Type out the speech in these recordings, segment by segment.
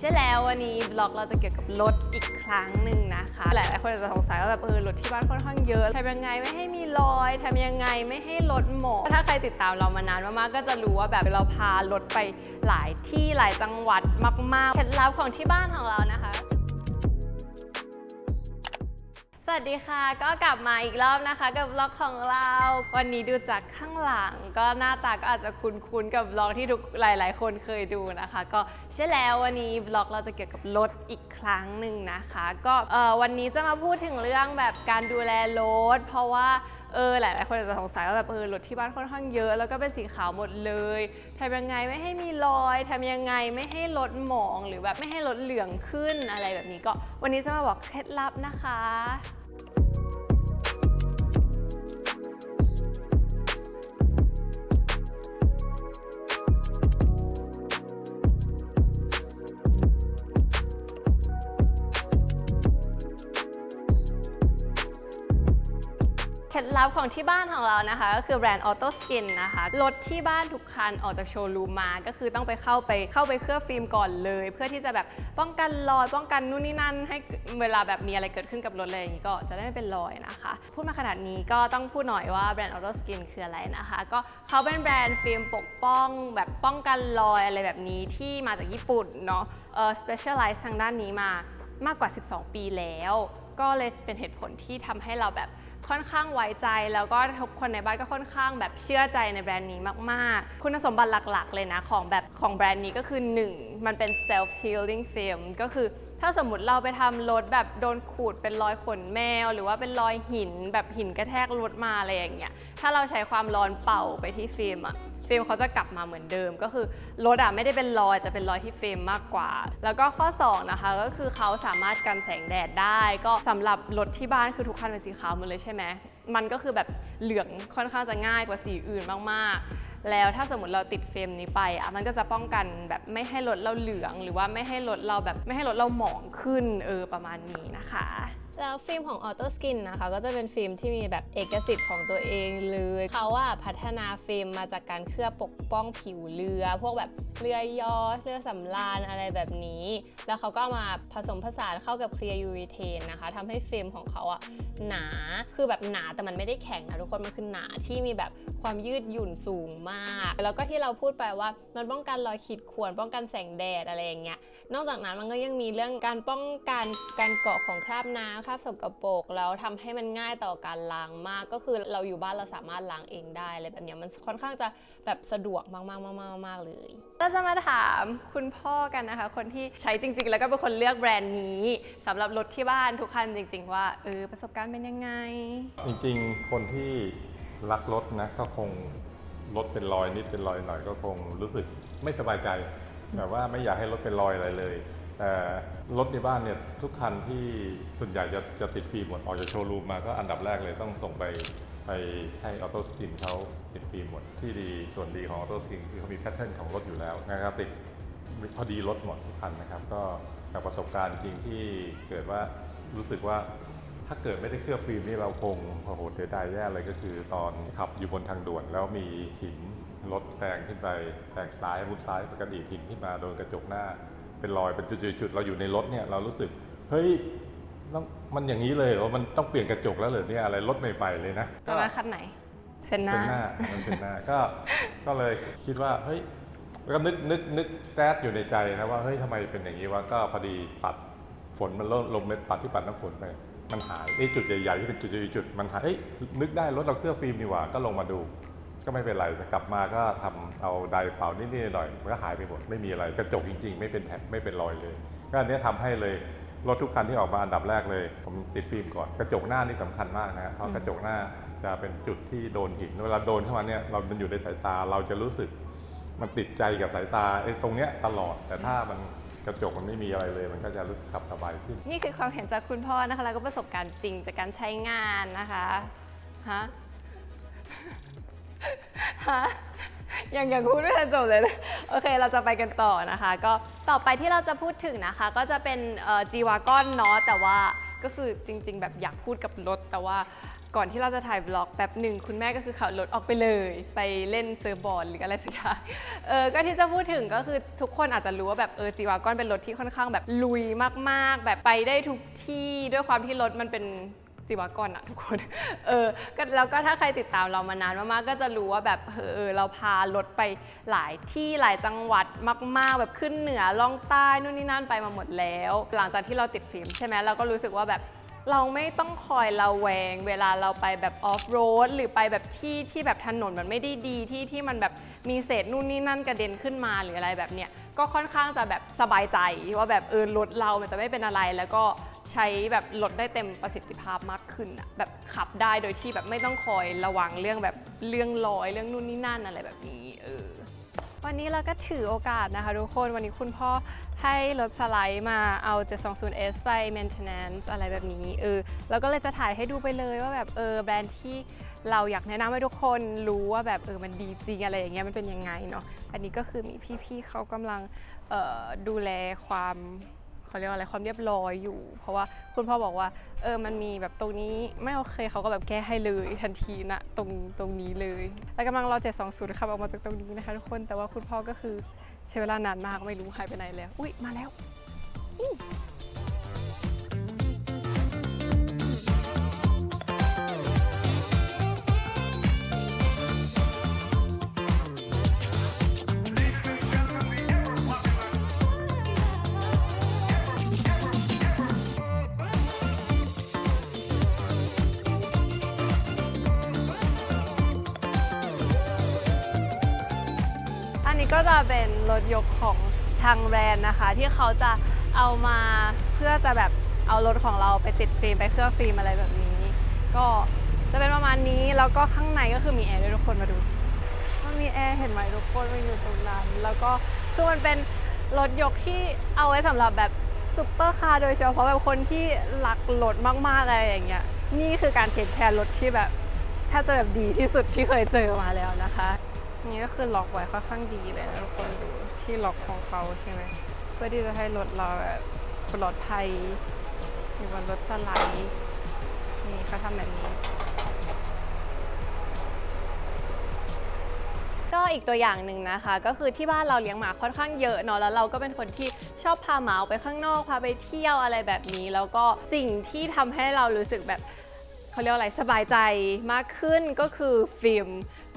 ใช่แล้ววันนี้บล็อกเราจะเกี่ยวกับรถอีกครั้งหนึ่งนะคะ หลายๆคนอาจจะสงสัยว่าแบบเออรถที่บ้านค่อนข้างเยอะทำยังไงไม่ให้มีรอยทำยังไงไม่ให้รถหมอถ้าใครติดตามเรามานานมากๆก็จะรู้ว่าแบบเราพารถไปหลายที่หลายจังหวัดมากๆเคล็ดลับของที่บ้านของเรานะคะ สวัสดีค่ะก็กลับมาอีกรอบนะคะ กับบล็อกของเรา วันนี้ดูจากข้างหลัง ก็หน้าตาก็อาจจะคุ้นๆกับบล็อกที่ทุกหลาย ๆ คนเคยดูนะคะ ก็ใช่แล้ววันนี้บล็อกเราจะเกี่ยวกับรถอีกครั้งหนึ่งนะคะ ก็วันนี้จะมาพูดถึงเรื่องแบบการดูแลรถเพราะว่า เออหลายๆคนอาจจะสงสัยว่าแบบเออรถที่บ้านค่อนข้างเยอะ แล้วก็เป็นสีขาวหมดเลยทำยังไงไม่ให้มีรอยทำยังไงไม่ให้รถหมองหรือแบบไม่ให้รถเหลืองขึ้นอะไรแบบนี้ก็วันนี้จะมาบอกเคล็ดลับนะคะ เคล็ดลับของที่บ้านของเรานะคะ ก็คือแบรนด์ Auto Skin นะคะรถที่บ้านทุกคันออกจากโชว์รูมมาก็คือต้องไปเข้าไปเข้าไปเคลือบฟิล์มก่อนเลย เพื่อที่จะแบบป้องกันรอยป้องกันนู่นนี่นั่น ให้เวลาแบบมีอะไรเกิดขึ้นกับรถอะไรอย่างนี้ก็จะได้ไม่เป็นรอยนะคะ พูดมาขนาดนี้ก็ต้องพูดหน่อยว่าแบรนด์ Auto Skin คืออะไรนะคะ ก็เขาเป็นแบรนด์ฟิล์มปกป้องแบบป้องกันรอยอะไรแบบนี้ที่มาจากญี่ปุ่นเนาะเออ specialize ทางด้านนี้มามากกว่า 12 ปีแล้ว ก็เลยเป็นเหตุผลที่ทำให้เราแบบ ค่อนข้างไว้ใจ แล้วก็ทุกคนในบ้านก็ค่อนข้างแบบเชื่อใจในแบรนด์นี้มากๆ คุณสมบัติหลักๆ เลยนะของแบบของแบรนด์นี้ก็คือ 1 มันเป็น self healing film ก็คือถ้าสมมติเราไปทำรถแบบโดนขูดเป็นรอยขนแมว หรือว่าเป็นรอยหินแบบหินกระแทกรถมาอะไรอย่างเงี้ยถ้าเราใช้ความร้อนเป่าไปที่ฟิล์มอะ ฟิล์มเขาจะกลับมาเหมือนเดิม ก็คือรถอะไม่ได้เป็นรอยจะเป็นรอยที่ฟิล์มมากกว่า แล้วก็ข้อ 2 นะคะ ก็คือเขาสามารถกันแสงแดดได้ ก็สำหรับรถที่บ้านคือทุกคันเป็นสีขาวหมดเลยใช่ไหมมันก็คือแบบเหลืองค่อนข้างจะง่ายกว่าสีอื่นมากๆ แล้วถ้าสมมติเราติดฟิล์มนี้ไปอะมันก็จะป้องกันแบบไม่ให้รถเราเหลือง หรือว่าไม่ให้รถเราแบบไม่ให้รถเราหมองขึ้นเออประมาณนี้นะคะ แล้วฟิล์มของ Auto Skin นะคะก็จะเป็นฟิล์มที่มีแบบเอกสิทธิ์ของตัวเองเลยเขาอะพัฒนาฟิล์มมาจากการเคลือบปกป้องผิวเรือ พวกแบบเรือยอเรือสำราญอะไรแบบนี้ แล้วเขาก็มาผสมผสานเข้ากับ Clear Urethane นนะคะทำให้ฟิล์มของเขาอะหนาคือแบบหนาแต่มันไม่ได้แข็งนะทุกคนมันคือหนาที่มีแบบความยืดหยุ่นสูงมาก แล้วก็ที่เราพูดไปว่ามันป้องกันรอยขีดข่วนป้องกันแสงแดดอะไรอย่างเงี้ยนอกจากนั้นมันก็ยังมีเรื่องการป้องกันการเกาะของคราบน้ำราบสกรปรกแล้วทำให้มันง่ายต่อการล้างมาก ก็คือเราอยู่บ้านเราสามารถล้างเองได้อะไรแบบนี้มันค่อนข้างจะแบบสะดวกมากๆๆๆๆเลยเราจะมาถามคุณพ่อกันนะคะ คนที่ใช้จริง ๆ แล้วก็เป็นคนเลือกแบรนด์นี้สำหรับรถที่บ้านทุกคันจริง ๆ ว่าเออประสบการณ์เป็นยังไง จริงๆ คนที่รักรถนะก็คงรถเป็นรอยนิดเป็นรอยหน่อยก็คงรู้สึกไม่สบายใจแบบว่าไม่อยากให้รถเป็นรอยอะไรเลย แต่รถในบ้านเนี่ยทุกคันที่ส่วนใหญ่จะจะติดฟิล์มหมดออกจากโชว์รูมมาก็อันดับแรกเลยต้องส่งไปไปให้ออโต้สกินเขาติดฟิล์มหมด ที่ดีส่วนดีของออโต้สกินคือเขามีแพทเทิร์นของรถอยู่แล้วนะครับติดพอดีรถหมดทุกคันนะครับ ก็จากประสบการณ์จริงที่เกิดว่ารู้สึกว่าถ้าเกิดไม่ได้เคลือบฟิล์มนี่เราคงโอ้โหเสียดายแย่เลยก็คือตอนขับอยู่บนทางด่วน แล้วมีหินรถแซงขึ้นไปแซงซ้ายมุดซ้ายปกติหินขึ้นมาโดนกระจกหน้า เป็นรอยเป็นจุดๆๆเราอยู่ในรถเนี่ยเรารู้สึกเฮ้ยต้องมันอย่างนี้เลยเหรอมันต้องเปลี่ยนกระจกแล้วเหรอเนี่ยอะไรรถใหม่ๆเลยนะตอนนั้นคันไหนเซนเซนานหน้ามันเซนหน้าก็ก็เลยคิดว่าเฮ้ยแล้วก็นึกนึกนึกแซดอยู่ในใจนะว่าเฮ้ยทำไมเป็นอย่างนี้วะก็พอดีปัดฝนมันลดลงเม็ดปัดที่ปัดน้ำฝนไปมันหายไอ้จุดใหญ่ๆที่เป็นจุดจุดๆๆมันหายเอ้ยนึกได้รถเราเคลือบฟิล์มนี่หว่าก็ลงมาดู ก็ไม่เป็นไรแต่กลับมาก็ทำเอาไดร์เป่านิดๆหน่อยๆมันก็หายไปหมดไม่มีอะไรกระจกจริง ๆ ไม่เป็นแผลไม่เป็นรอยเลยก็อันเนี้ยทำให้เลยรถทุกคันที่ออกมาอันดับแรกเลย ผมติดฟิล์มก่อนกระจกหน้านี่สำคัญมากนะฮะเพราะกระจกหน้าจะเป็นจุดที่โดนหินเวลาโดนเข้ามาเนี่ยเรามันอยู่ในสายตาเราจะรู้สึก มันติดใจกับสายตาไอ้ตรงเนี้ยตลอดแต่ถ้ามันกระจกมันไม่มีอะไรเลย มันก็จะรู้สึกขับสบายขึ้นนี่คือความเห็นจากคุณพ่อนะคะแล้วก็ประสบการณ์จริงจากการใช้งานนะคะฮะ ฮะยังยังพูดไม่ทันจบเลยนะโอเค เราจะไปกันต่อนะคะ ก็ต่อไปที่เราจะพูดถึงนะคะ ก็จะเป็นจีวากอนเนาะแต่ว่าก็คือจริง ๆ แบบอยากพูดกับรถ แต่ว่าก่อนที่เราจะถ่ายบล็อกแป๊บหนึ่งคุณแม่ก็คือขับรถออกไปเลย ไปเล่นเซิร์ฟบอร์ดหรืออะไรสักอย่างเออก็ที่จะพูดถึงก็คือทุกคนอาจจะรู้ว่าแบบเออจีวากอนเป็นรถที่ค่อนข้างแบบลุยมาก ๆ แบบไปได้ทุกที่ด้วยความที่รถมันเป็น จิวากรอะทุกคน เออก็แล้วก็ถ้าใครติดตามเรามานานมากๆก็จะรู้ว่าแบบเออเราพารถไปหลายที่หลายจังหวัดมาก ๆ แบบขึ้นเหนือล่องใต้นู่นนี่นั่นไปมาหมดแล้ว หลังจากที่เราติดฟิล์มใช่ไหมเราก็รู้สึกว่าแบบเราไม่ต้องคอยระแวง เวลาเราไปแบบออฟโรดหรือไปแบบที่ที่แบบถนนมันไม่ได้ดีที่ที่มันแบบมีเศษนู่นนี่นั่นกระเด็นขึ้นมาหรืออะไรแบบเนี้ยก็ค่อนข้างจะแบบสบายใจว่าแบบเออรถเรามันจะไม่เป็นอะไรแล้วก็ ใช้แบบลดได้เต็มประสิทธิภาพมากขึ้นอะแบบขับได้โดยที่แบบไม่ต้องคอยระวังเรื่องแบบเรื่องลอยเรื่องนู่นนี่นั่นอะไรแบบนี้เออวันนี้เราก็ถือโอกาสนะคะทุกคนวันนี้คุณพ่อให้รถสไลด์มาเอา 720S ไป maintenance อะไรแบบนี้เออแล้วก็เลยจะถ่ายให้ดูไปเลยว่าแบบเออแบรนด์ที่เราอยากแนะนำให้ทุกคนรู้ว่าแบบเออมันดีจริงอะไรอย่างเงี้ยมันเป็นยังไงเนาะอันนี้ก็คือมีพี่ๆเขากำลังออดูแลความ เขาเรียกว่าอะไรความเรียบร้อยอยู่ เพราะว่าคุณพ่อบอกว่าเออมันมีแบบตรงนี้ไม่โอเคเขาก็แบบแก้ให้เลยทันทีนะตรงตรงนี้เลย แล้วกำลังรอ720ขับออกมาจากตรงนี้นะคะทุกคนแต่ว่าคุณพ่อก็คือใช้เวลานานมากไม่รู้หายไปไหนแล้ว อุ้ยมาแล้ว ก็จะเป็นรถยกของทางแบรนด์นะคะ ที่เขาจะเอามาเพื่อจะแบบเอารถของเราไปติดฟิล์มไปเคลือบฟิล์มอะไรแบบนี้ ก็จะเป็นประมาณนี้แล้วก็ข้างในก็คือมีแอร์ด้วยทุกคนมาดูมันมีแอร์เห็นไหมทุกคนมันอยู่ตรงนั้น แล้วก็คือมันเป็นรถยกที่เอาไว้สำหรับแบบซุปเปอร์คาร์โดยเฉพาะแบบคนที่รักรถมากๆอะไรอย่างเงี้ยนี่คือการเทคแคร์รถที่แบบถ้าจะแบบดีที่สุดที่เคยเจอมาแล้วนะคะ นี่ก็คือล็อกไว้ค่อนข้างดีเลยนะทุกคนดูที่ล็อกของเขาใช่ไหมเพื่อที่จะให้รถเราแบบปลอดภัยอยู่บนรถสไลด์นี่เขาทำแบบนี้ ก็อีกตัวอย่างหนึ่งนะคะ ก็คือที่บ้านเราเลี้ยงหมาค่อนข้างเยอะเนาะแล้วเราก็เป็นคนที่ชอบพาหมาออกไปข้างนอกพาไปเที่ยวอะไรแบบนี้ แล้วก็สิ่งที่ทำให้เรารู้สึกแบบ เขาเรียกอะไรสบายใจมากขึ้นก็คือฟิล์ม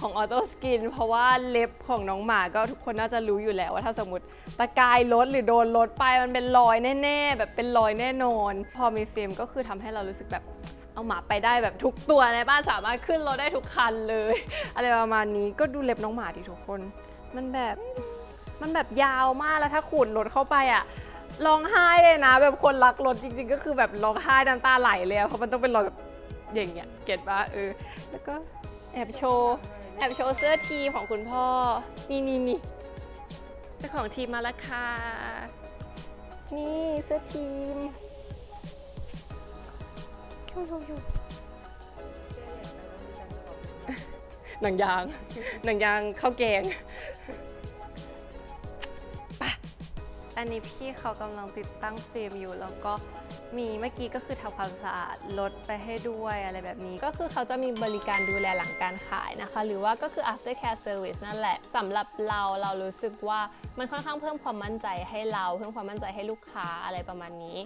ของออโตสกินเพราะว่าเล็บของน้องหมาก็ทุกคนน่าจะรู้อยู่แล้วว่าถ้าสมมติตะกายรถหรือโดนรถไปมันเป็นรอยแน่ ๆ แบบเป็นรอยแน่นอน พอมีฟิล์มก็คือทำให้เรารู้สึกแบบเอาหมาไปได้แบบทุกตัวในบ้านสามารถขึ้นรถได้ทุกคันเลย อะไรประมาณนี้ก็ดูเล็บน้องหมาดิทุกคน มันแบบมันแบบยาวมากแล้วถ้าขูดรถเข้าไปอะร้องไห้เลยนะ แบบคนรักรถจริง ๆ ก็คือแบบร้องไห้น้ำตาไหลเลยเพราะมันต้องเป็นรอยแบบ อย่างเงี้ยเก็ตปะเออ แล้วก็แอบโชว์ แอบโชว์เสื้อทีของคุณพ่อ นี่นี่นี่เจ้าของทีมมาแล้วค่ะ นี่เสื้อทีมหนังยาง หนังยางข้าวแกงปอันนี้พี่เขากำลังติดตั้งฟิล์มอยู่แล้วก็ มีเมื่อกี้ก็คือทำความสะอาดรถไปให้ด้วยอะไรแบบนี้ ก็คือเขาจะมีบริการดูแลหลังการขายนะคะ หรือว่าก็คือ after care service นั่นแหละสำหรับเราเรารู้สึกว่ามันค่อนข้างเพิ่มความมั่นใจให้เรา เพิ่มความมั่นใจให้ลูกค้าอะไรประมาณนี้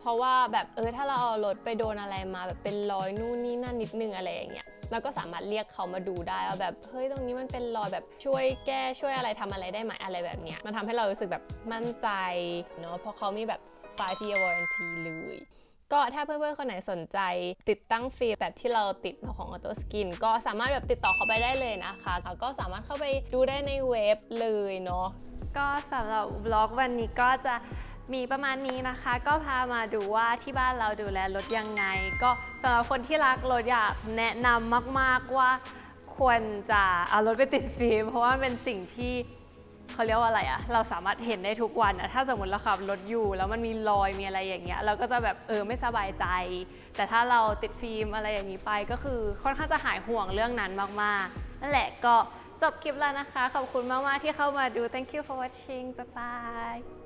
เพราะว่าแบบเออถ้าเราเอารถไปโดนอะไรมาแบบเป็นรอยนู่นนี่นั่นนิดนึงอะไรอย่างเงี้ยเราก็สามารถเรียกเขามาดูได้ว่าแบบเฮ้ยตรงนี้มันเป็นรอยแบบช่วยแก้ช่วยอะไรทำอะไรได้ไหมอะไรแบบเนี้ยมันทำให้เรารู้สึกแบบมั่นใจเนาะเพราะเขามีแบบ 5 year warranty เลย ก็ถ้าเพื่อนๆ คนไหนสนใจติดตั้งฟิล์มแบบที่เราติดของ Auto Skin ก็สามารถแบบติดต่อเขาไปได้เลยนะคะก็สามารถเข้าไปดูได้ในเว็บเลยเนาะก็สำหรับบล็อกวันนี้ก็จะมีประมาณนี้นะคะ ก็พามาดูว่าที่บ้านเราดูแลรถยังไง ก็สำหรับคนที่รักรถอยากแนะนำมาก ๆว่าควรจะเอารถไปติดฟิล์มเพราะว่าเป็นสิ่งที่ เขาเรียกว่าอะไรอะเราสามารถเห็นได้ทุกวันอะถ้าสมมติเราขับรถอยู่แล้วมันมีรอยมีอะไรอย่างเงี้ยเราก็จะแบบเออไม่สบายใจ แต่ถ้าเราติดฟิล์มอะไรอย่างนี้ไปก็คือค่อนข้างจะหายห่วงเรื่องนั้นมากๆ นั่นแหละก็จบคลิปแล้วนะคะ ขอบคุณมาก ๆ ที่เข้ามาดู thank you for watching bye bye